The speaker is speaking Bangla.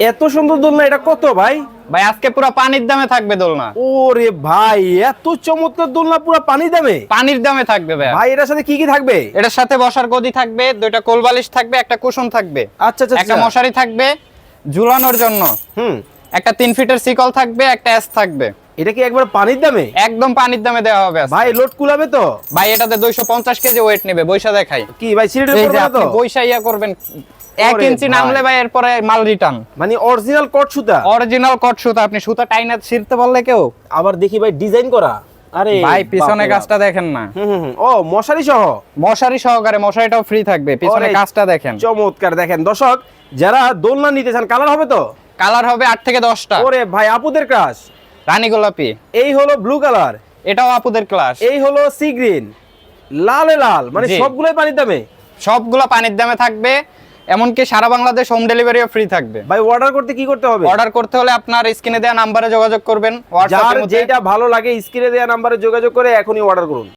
এত সুন্দর দোলনা এটা কত ভাই? ভাই আজকে পুরো পানির দামে থাকবে দোলনা। ওরে ভাই এত চমৎকার দোলনা পুরো পানির দামে? পানির দামে থাকবে ভাই। ভাই এটার সাথে কি কি থাকবে? এটার সাথে বসার গদি থাকবে দুইটা কোলবালিশ থাকবে একটা কুশন থাকবে। আচ্ছা আচ্ছা একটা আচ্ছা। মশারি থাকবে ঝুলানোর জন্য। হুম। একটা তিন ফিটের সিকল থাকবে একটা এস থাকবে। এটা কি একবার পানির দামে? একদম পানির দামে দেওয়া হবে ভাই লোড কুলাবে তো? ভাই এটাতে দুইশো পঞ্চাশ কেজি ওয়েট নেবে বৈশা দেখাই। কি ভাই সিলেটে এই করবে তো? বৈশা ইয়া করবেন এক ইঞ্চি নামলে ভাই এরপরে মাল রিটার্ন মানে অরিজিনাল কট সুতা? অরিজিনাল কট সুতা আপনি সুতা টাইনা ছিঁড়তে পারলে কেউ? আবার দেখি ভাই ডিজাইন করা। আরে ভাই পিছনে কাজটা দেখেন না। ও মশারি সহ? মশারি সহকারে মশারিটাও ফ্রি থাকবে। পিছনে কাজটা দেখেন। চমৎকার দেখেন। দর্শক যারা দোলনা নিতে চান কালার হবে তো? কালার হবে আট থেকে দশটা। ওরে ভাই আপুদের ক্রাশ রানী গোলাপি। এই হলো ব্লু কালার এটাও আপুদের ক্লাস এই হলো সি গ্রিন লালে লাল মানে সবগুলোই পানির দামে। সবগুলো পানির দামে থাকবে এমনকি সারা বাংলাদেশ হোম ডেলিভারিও ফ্রি থাকবে। ভাই অর্ডার করতে কি করতে হবে? অর্ডার করতে হলে আপনার স্ক্রিনে দেওয়া নাম্বারে যোগাযোগ করবেন হোয়াটসঅ্যাপে যেটা ভালো লাগে স্ক্রিনে দেওয়া নাম্বারে যোগাযোগ করে এখনই অর্ডার করুন।